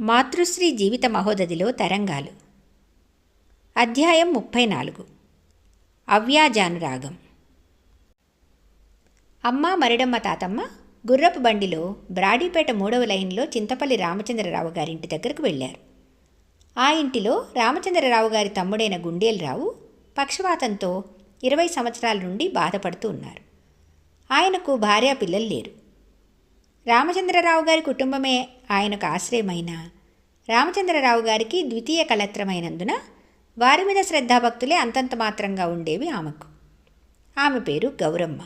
మాతృశ్రీ జీవిత మహోదధిలో తరంగాలు. అధ్యాయం ముప్పై నాలుగు అవ్యాజానురాగం. అమ్మ మరిడమ్మ తాతమ్మ? గుర్రపు బండిలో బ్రాడీపేట మూడవ లైన్లో చింతపల్లి రామచంద్రరావు గారింటి దగ్గరకు వెళ్ళారు. ఆ ఇంటిలో రామచంద్రరావు గారి తమ్ముడైన గుండేలరావు పక్షవాతంతో ఇరవై సంవత్సరాల నుండి బాధపడుతూ ఉన్నారు. ఆయనకు భార్యా పిల్లలు లేరు. రామచంద్రరావు గారి కుటుంబమే ఆయనకు ఆశ్రయమైన. రామచంద్రరావు గారికి ద్వితీయ కళత్రమైనందున వారి మీద శ్రద్ధాభక్తులే అంతంత మాత్రంగా ఉండేవి ఆమెకు. ఆమె పేరు గౌరమ్మ.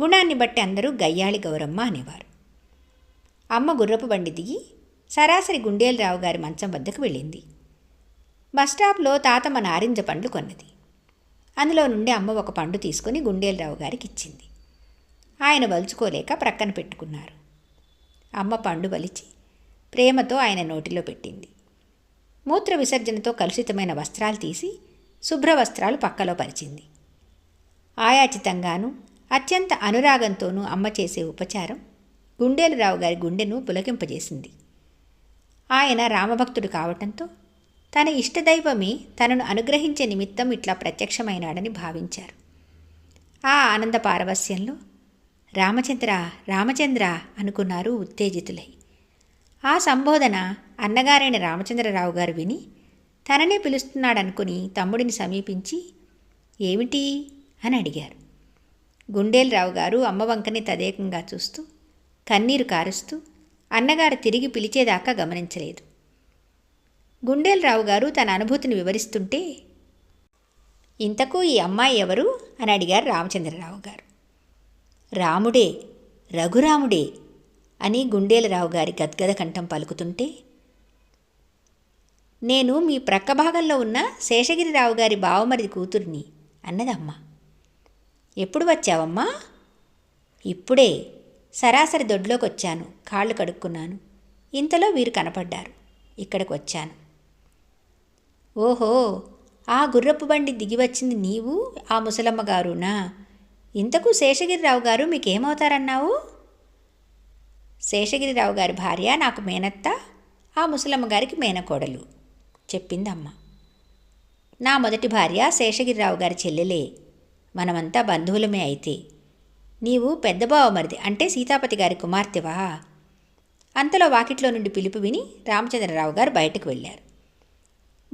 గుణాన్ని బట్టి అందరూ గయ్యాళి గౌరమ్మ అనేవారు. అమ్మ గుర్రపు బండి దిగి సరాసరి గుండేలరావు గారి మంచం వద్దకు వెళ్ళింది. బస్టాప్లో తాతమ్మ నారింజ పండ్లు కొన్నది. అందులో నుండి అమ్మ ఒక పండు తీసుకొని గుండేలరావు గారికి ఇచ్చింది. ఆయన వలుచుకోలేక ప్రక్కన పెట్టుకున్నారు. అమ్మ పండు వలిచి ప్రేమతో ఆయన నోటిలో పెట్టింది. మూత్ర విసర్జనతో కలుషితమైన వస్త్రాలు తీసి శుభ్ర వస్త్రాలు పక్కలో పరిచింది. ఆయాచితంగాను అత్యంత అనురాగంతోనూ అమ్మ చేసే ఉపచారం గుండేలరావు గారి గుండెను పులకింపజేసింది. ఆయన రామభక్తుడు కావటంతో తన ఇష్టదైవమే తనను అనుగ్రహించే నిమిత్తం ఇట్లా ప్రత్యక్షమైనాడని భావించారు. ఆ ఆనంద పారవస్యంలో రామచంద్ర రామచంద్ర అనుకున్నారు ఉత్తేజితులై. ఆ సంబోధన అన్నగారైన రామచంద్రరావు గారు విని తననే పిలుస్తున్నాడనుకుని తమ్ముడిని సమీపించి ఏమిటి? అని అడిగారు. గుండేలరావు గారు అమ్మవంకనే తదేకంగా చూస్తూ కన్నీరు కారుస్తూ అన్నగారు తిరిగి పిలిచేదాకా గమనించలేదు. గుండేలరావు గారు తన అనుభూతిని వివరిస్తుంటే ఇంతకు ఈ అమ్మాయి ఎవరు? అని అడిగారు రామచంద్రరావు గారు. రాముడే రఘురాముడే అని గుండేలరావు గారి గద్గద కంఠం పలుకుతుంటే నేను మీ ప్రక్క భాగంలో ఉన్న శేషగిరిరావు గారి బావమరిది కూతుర్ని అన్నదమ్మ. ఎప్పుడు వచ్చావమ్మా? ఇప్పుడే సరాసరి దొడ్లోకి వచ్చాను కాళ్ళు కడుక్కున్నాను. ఇంతలో వీరు కనపడ్డారు ఇక్కడికి వచ్చాను ఓహో ఆ గుర్రపు బండి దిగి వచ్చింది నీవు ఆ ముసలమ్మ గారునా? ఇంతకు శేషగిరిరావు గారు మీకేమవుతారన్నావు? శేషగిరిరావు గారి భార్య నాకు మేనత్త ఆ ముసలమ్మ గారికి మేనకోడలు చెప్పిందమ్మ. నా మొదటి భార్య శేషగిరిరావు గారి చెల్లెలే. మనమంతా బంధువులమే అయితే. నీవు పెద్ద బావమరిది అంటే సీతాపతి గారి కుమార్తెవా? అంతలో వాకిట్లో నుండి పిలుపు విని రామచంద్రరావు గారు బయటకు వెళ్ళారు.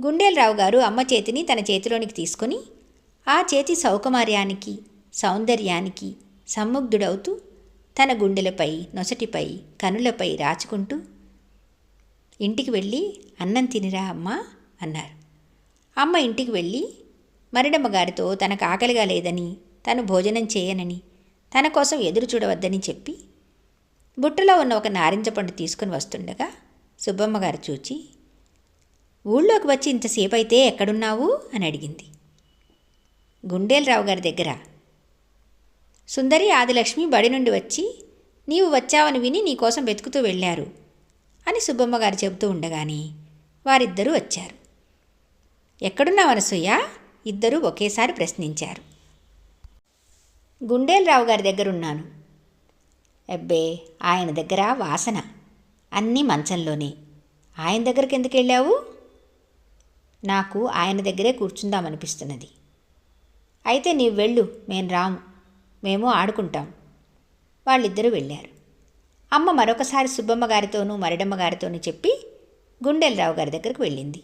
గుండేలరావు గారు అమ్మ చేతిని తన చేతిలోనికి తీసుకొని ఆ చేతి సౌకమార్యానికి సౌందర్యానికి సమ్ముగ్ధుడవుతూ తన గుండెలపై నొసటిపై కనులపై రాచుకుంటూ ఇంటికి వెళ్ళి అన్నం తినిరా అమ్మా అన్నారు. అమ్మ ఇంటికి వెళ్ళి మరిడమ్మ గారితో తనకు ఆకలిగా లేదని తను భోజనం చేయనని తన కోసం ఎదురు చూడవద్దని చెప్పి బుట్టలో ఉన్న ఒక నారింజ పండు తీసుకుని వస్తుండగా సుబ్బమ్మగారు చూచి ఊళ్ళోకి వచ్చి ఇంతసేపు అయితే ఎక్కడున్నావు? అని అడిగింది. గుండేలరావు గారి దగ్గర సుందరి ఆదిలక్ష్మి బడి నుండి వచ్చి నీవు వచ్చావని విని నీకోసం వెతుకుతూ వెళ్ళారు అని సుబ్బమ్మ గారు చెబుతూ ఉండగానే వారిద్దరూ వచ్చారు. ఎక్కడున్నావు అనసూయ? ఇద్దరూ ఒకేసారి ప్రశ్నించారు. గుండేలరావు గారి దగ్గరున్నాను. అబ్బే ఆయన దగ్గర వాసన అన్నీ మంచంలోనే. ఆయన దగ్గరికి ఎందుకు వెళ్ళావు? నాకు ఆయన దగ్గరే కూర్చుందామనిపిస్తున్నది. అయితే నీవు వెళ్ళు మేము రాము. మేము ఆడుకుంటాం. వాళ్ళిద్దరూ వెళ్ళారు. అమ్మ మరొకసారి సుబ్బమ్మ గారితోనూ మరిడమ్మ గారితోనూ చెప్పి గుండెలరావు గారి దగ్గరకు వెళ్ళింది.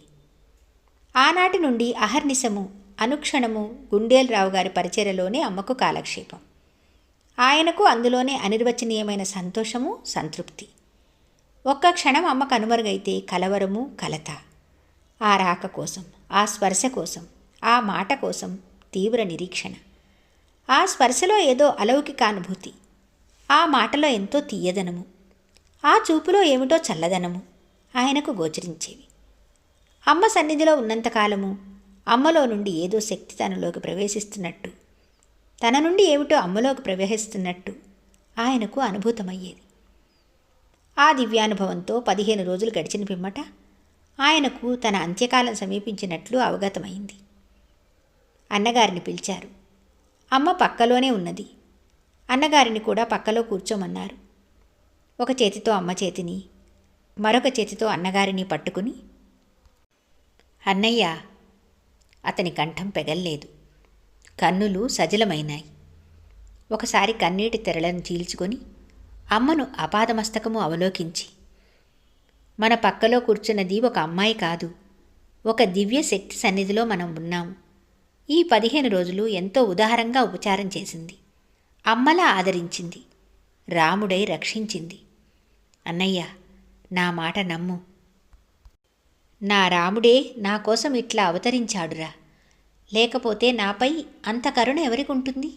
ఆనాటి నుండి అహర్నిశము అనుక్షణము గుండేలరావు గారి పరిచర్యలోనే అమ్మకు కాలక్షేపం. ఆయనకు అందులోనే అనిర్వచనీయమైన సంతోషము సంతృప్తి. ఒక్క క్షణం అమ్మ కనుమరుగైతే కలవరము కలత. ఆ రాక కోసం ఆ స్పర్శ కోసం ఆ మాట కోసం తీవ్ర నిరీక్షణ. ఆ స్పర్శలో ఏదో అలౌకికానుభూతి ఆ మాటలో ఎంతో తీయదనము. ఆ చూపులో ఏమిటో చల్లదనము ఆయనకు గోచరించేవి. అమ్మ సన్నిధిలో ఉన్నంతకాలము అమ్మలో నుండి ఏదో శక్తి తనలోకి ప్రవేశిస్తున్నట్టు తన నుండి ఏమిటో అమ్మలోకి ప్రవేశిస్తున్నట్టు ఆయనకు అనుభూతమయ్యేది. ఆ దివ్యానుభవంతో పదిహేను రోజులు గడిచిన పిమ్మట ఆయనకు తన అంత్యకాలం సమీపించినట్లు అవగతమైంది. అన్నగారిని పిలిచారు. అమ్మ పక్కలోనే ఉన్నది. అన్నగారిని కూడా పక్కలో కూర్చోమన్నారు. ఒక చేతితో అమ్మ చేతిని మరొక చేతితో అన్నగారిని పట్టుకుని అన్నయ్య అతని కంఠం పెగల్లేదు. కన్నులు సజలమైనాయి. ఒకసారి కన్నీటి తెరలను చీల్చుకొని అమ్మను అపాదమస్తకము అవలోకించి మన పక్కలో కూర్చున్నది ఒక అమ్మాయి కాదు ఒక దివ్య శక్తి సన్నిధిలో మనం ఉన్నాం ఈ పదిహేను రోజులు ఎంతో ఉదారంగా ఉపచారం చేసింది. అమ్మలా ఆదరించింది. రాముడై రక్షించింది. అన్నయ్య నా మాట నమ్ము. నా రాముడే నా కోసం ఇట్లా అవతరించాడురా. లేకపోతే నాపై అంత కరుణ ఎవరికి ఉంటుంది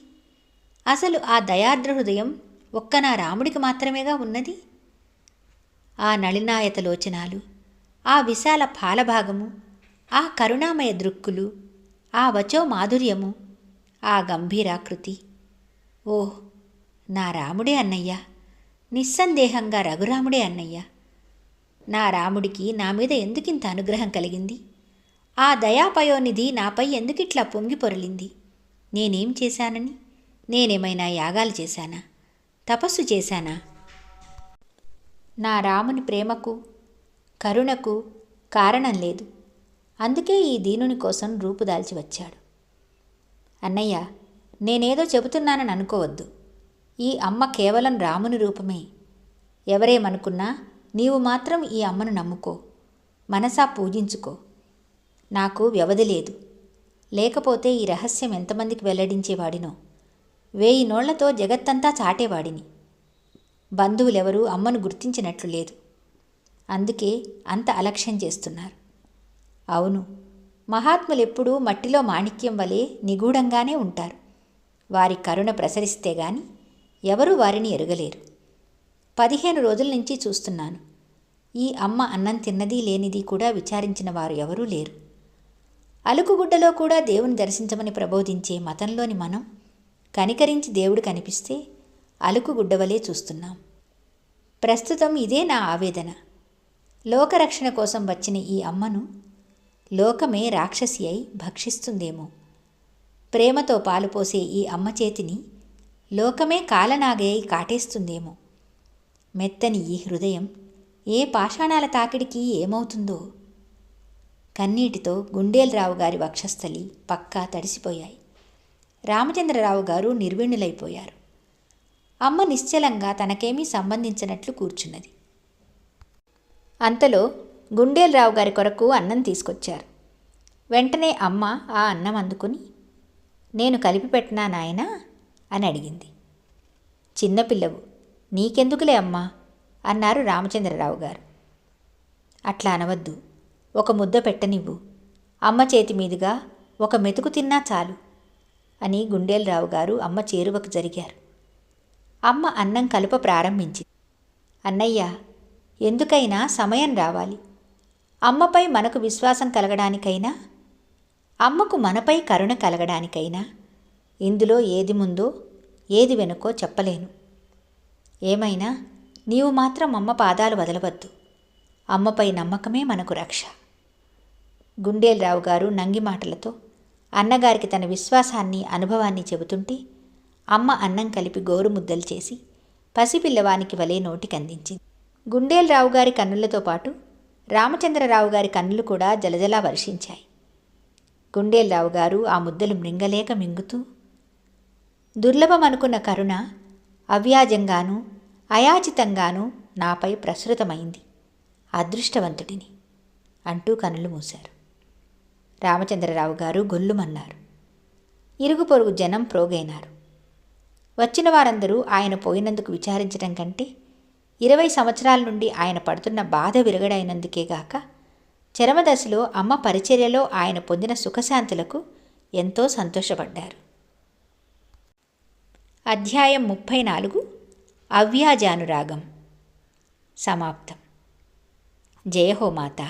అసలు ఆ దయార్ద్ర హృదయం ఒక్క నా రాముడికి మాత్రమేగా ఉన్నది? ఆ నళినాయత లోచనాలు ఆ విశాల ఫాలభాగము ఆ కరుణామయ దృక్కులు ఆ వచో మాధుర్యము. ఆ గంభీరాకృతి. ఓ నా రాముడే అన్నయ్య. నిస్సందేహంగా రఘురాముడే అన్నయ్య. నా రాముడికి నా మీద ఎందుకింత అనుగ్రహం కలిగింది? ఆ దయాపయోనిధి నాపై ఎందుకిట్లా పొంగి పొరలింది? నేనేం చేశానని? నేనేమైనా యాగాలు చేశానా? తపస్సు చేశానా? నా రాముని ప్రేమకు కరుణకు కారణం లేదు. అందుకే ఈ దీనుని కోసం రూపుదాల్చి వచ్చాడు. అన్నయ్య నేనేదో చెబుతున్నానని అనుకోవద్దు. ఈ అమ్మ కేవలం రాముని రూపమే. ఎవరేమనుకున్నా నీవు మాత్రం ఈ అమ్మను నమ్ముకో. మనసా పూజించుకో. నాకు వ్యవధి లేదు. లేకపోతే ఈ రహస్యం ఎంతమందికి వెల్లడించేవాడినో? వేయి నోళ్ళతో జగత్తంతా చాటేవాడిని. బంధువులెవరూ అమ్మను గుర్తించినట్లు లేదు. అందుకే అంత అలక్ష్యం చేస్తున్నారు. అవును. మహాత్ములెప్పుడూ మట్టిలో మాణిక్యం వలె నిగూఢంగానే ఉంటారు. వారి కరుణ ప్రసరిస్తే గాని ఎవరూ వారిని ఎరగలేరు. పదిహేను రోజుల నుంచి చూస్తున్నాను. ఈ అమ్మ అన్నం తిన్నది లేనిది కూడా విచారించిన వారు ఎవరూ లేరు. అలుకుగుడ్డలో కూడా దేవుని దర్శించమని ప్రబోధించే మతంలోని మనం కనికరించి దేవుడు కనిపిస్తే అలుకుగుడ్డవలే చూస్తున్నాం. ప్రస్తుతం ఇదే నా ఆవేదన. లోకరక్షణ కోసం వచ్చిన ఈ అమ్మను లోకమే రాక్షసి అయి భక్షిస్తుందేమో. ప్రేమతో పాలుపోసే ఈ అమ్మ చేతిని లోకమే కాలనాగే కాటేస్తుందేమో. మెత్తని ఈ హృదయం ఏ పాషాణాల తాకిడికి ఏమవుతుందో? కన్నీటితో గుండేలరావు గారి వక్షస్థలి పక్కా తడిసిపోయాయి. రామచంద్రరావు గారు నిర్విణులైపోయారు. అమ్మ నిశ్చలంగా తనకేమీ సంబంధించినట్లు కూర్చున్నది. అంతలో గుండేలరావు గారి కొరకు అన్నం తీసుకొచ్చారు. వెంటనే అమ్మ ఆ అన్నం అందుకుని నేను కలిపి పెట్టినా నాయనా? అని అడిగింది. చిన్నపిల్లవు నీకెందుకులే అమ్మా? అన్నారు రామచంద్రరావు గారు. అట్లా అనవద్దు ఒక ముద్ద పెట్టనివ్వు. అమ్మ చేతి మీదుగా ఒక మెతుకు తిన్నా చాలు అని గుండేలరావు గారు అమ్మ చేరువకు జరిగారు. అమ్మ అన్నం కలుప ప్రారంభించింది. అన్నయ్య ఎందుకైనా సమయం రావాలి. అమ్మపై మనకు విశ్వాసం కలగడానికైనా అమ్మకు మనపై కరుణ కలగడానికైనా ఇందులో ఏది ముందో ఏది వెనుకో చెప్పలేను. ఏమైనా నీవు మాత్రం అమ్మ పాదాలు వదలవద్దు. అమ్మపై నమ్మకమే మనకు రక్ష. గుండేలరావు గారు నంగి మాటలతో అన్నగారికి తన విశ్వాసాన్ని అనుభవాన్ని చెబుతుంటే అమ్మ అన్నం కలిపి గోరుముద్దలు చేసి పసిపిల్లవానికి వలే నోటికి అందించింది గుండేలరావు గారి కన్నులతో పాటు రామచంద్రరావు గారి కన్నులు కూడా జలజలా వర్షించాయి. గుండేలరావు గారు ఆ ముద్దలు మృంగలేక మింగుతూ దుర్లభం అనుకున్న కరుణ అవ్యాజంగానూ అయాచితంగానూ నాపై ప్రసృతమైంది. అదృష్టవంతుడిని అంటూ కనులు మూశారు. రామచంద్రరావు గారు గొల్లుమన్నారు. ఇరుగు పొరుగు జనం ప్రోగైనారు. వచ్చిన వారందరూ ఆయన పోయినందుకు విచారించడం కంటే ఇరవై సంవత్సరాల నుండి ఆయన పడుతున్న బాధ విరగడైనందుకేగాక చరమదశలో అమ్మ పరిచర్యలో ఆయన పొందిన సుఖశాంతులకు ఎంతో సంతోషపడ్డారు. అధ్యాయం ముప్పై నాలుగు అవ్యాజానురాగం. సమాప్తం. జయ హో మాతా